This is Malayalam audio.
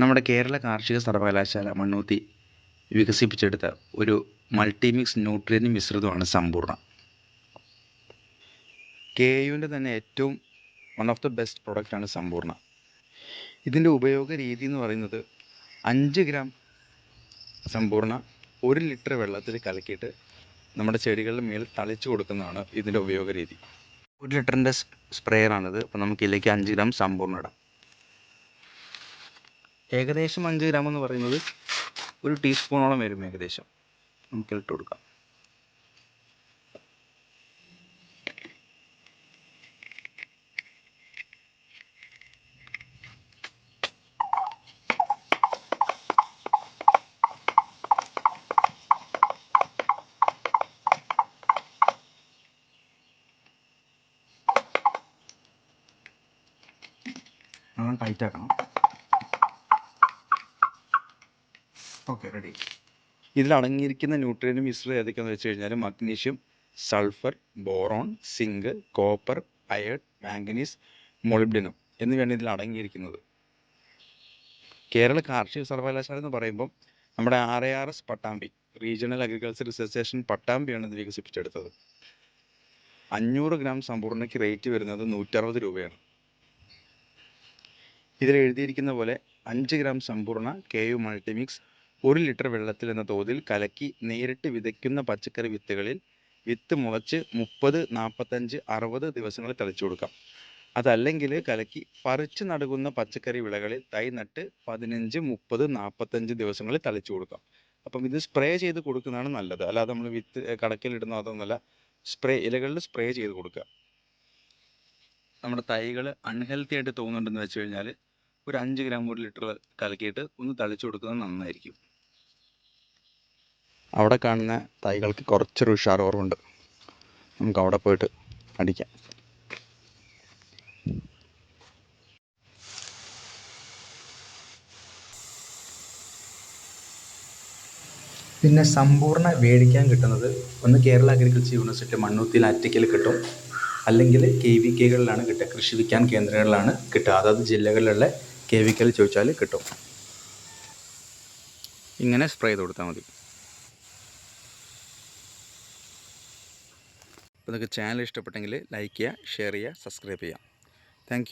നമ്മുടെ കേരള കാർഷിക സർവകലാശാല മണ്ണൂത്തി വികസിപ്പിച്ചെടുത്ത ഒരു മൾട്ടിമിക്സ് ന്യൂട്രിയൻ മിശ്രിതമാണ് സമ്പൂർണ. കെ യുവിന്റെ തന്നെ ഏറ്റവും വൺ ഓഫ് ദ ബെസ്റ്റ് പ്രൊഡക്റ്റാണ് സമ്പൂർണ. ഇതിന്റെ ഉപയോഗ രീതി എന്ന് പറയുന്നത് അഞ്ച് ഗ്രാം സമ്പൂർണ ഒരു ലിറ്റർ വെള്ളത്തിൽ കലക്കിയിട്ട് നമ്മുടെ ചെടികളുടെ മേൽ തളിച്ചു കൊടുക്കുന്നതാണ് ഇതിന്റെ ഉപയോഗ രീതി ഒരു ലിറ്ററിന്റെ സ്പ്രേയറാണിത്. അപ്പോൾ നമുക്ക് ഇതിലേക്ക് അഞ്ച് ഗ്രാം സമ്പൂർണ ഇടാം. ഏകദേശം അഞ്ച് ഗ്രാം എന്ന് പറയുന്നത് ഒരു ടീസ്പൂണോളം വരും ഏകദേശം. നമുക്ക് ഇട്ട് കൊടുക്കാം. നല്ലോണം ടൈറ്റ് ഓക്കെ റെഡി ഇതിൽ അടങ്ങിയിരിക്കുന്ന ന്യൂട്രിയൻ മിശ്രം ഏതൊക്കെയാണെന്ന് വെച്ച് കഴിഞ്ഞാൽ magnesium sulphur boron zinc copper iron manganese molybdenum എന്നിവയാണ് ഇതിൽ അടങ്ങിയിരിക്കുന്നത് കേരള കാർഷിക സർവകലാശാല എന്ന് പറയുമ്പം നമ്മുടെ R A R S Pattambi regional agriculture research പട്ടാമ്പിയാണ് ഇത് വികസിപ്പിച്ചെടുത്തത്. അഞ്ഞൂറ് ഗ്രാം സമ്പൂർണയ്ക്ക് റേറ്റ് വരുന്നത് നൂറ്ററുപത് രൂപയാണ്. ഇതിൽ എഴുതിയിരിക്കുന്ന പോലെ അഞ്ച് gram Sampoorna K U multimix ഒരു ലിറ്റർ വെള്ളത്തിൽ എന്ന തോതിൽ കലക്കി നേരിട്ട് വിതയ്ക്കുന്ന പച്ചക്കറി വിത്തുകളിൽ വിത്ത് മുളച്ച് മുപ്പത് നാൽപ്പത്തഞ്ച് അറുപത് ദിവസങ്ങളിൽ തളിച്ചു കൊടുക്കാം. അതല്ലെങ്കിൽ കലക്കി പറിച്ച് നടുകുന്ന പച്ചക്കറി വിളകളിൽ തൈ നട്ട് പതിനഞ്ച് മുപ്പത് നാൽപ്പത്തഞ്ച് ദിവസങ്ങളിൽ തളിച്ചു കൊടുക്കാം. അപ്പം ഇത് സ്പ്രേ ചെയ്ത് കൊടുക്കുന്നതാണ് നല്ലത്. അല്ലാതെ നമ്മൾ വിത്ത് കടക്കിലിടുന്ന അതൊന്നുമല്ല. സ്പ്രേ ഇലകളിൽ സ്പ്രേ ചെയ്ത് കൊടുക്കുക. നമ്മുടെ തൈകൾ അൺഹെൽത്തി ആയിട്ട് തോന്നുന്നുണ്ടെന്ന് വെച്ച് കഴിഞ്ഞാൽ ഒരു അഞ്ച് ഗ്രാം ഒരു ലിറ്റർ കലക്കിയിട്ട് ഒന്ന് തളിച്ചു കൊടുക്കുന്നത് നന്നായിരിക്കും. അവിടെ കാണുന്ന തൈകൾക്ക് കുറച്ചൊരു ഉഷാർ കുറവുണ്ട് നമുക്ക് അവിടെ പോയിട്ട് അടിക്കാം. പിന്നെ സമ്പൂർണ വേടിക്കാൻ കിട്ടുന്നത് ഒന്ന് കേരള അഗ്രികൾച്ചർ യൂണിവേഴ്സിറ്റി മണ്ണൂത്തി ആറ്റിക്കൽ കിട്ടും. അല്ലെങ്കിൽ കെ വി കെകളിലാണ് കിട്ടുക. കൃഷി വിജ്ഞാൻ കേന്ദ്രങ്ങളിലാണ് കിട്ടുക. അതായത് ജില്ലകളിലുള്ള കെ വി കെയിൽ ചോദിച്ചാൽ കിട്ടും. ഇങ്ങനെ സ്പ്രേ ചെയ്ത് കൊടുത്താൽ മതി. അപ്പോൾ നിങ്ങൾക്ക് ചാനൽ ഇഷ്ടപ്പെട്ടെങ്കിൽ ലൈക്ക് ചെയ്യുക ഷെയർ ചെയ്യുക സബ്സ്ക്രൈബ് ചെയ്യുക. താങ്ക്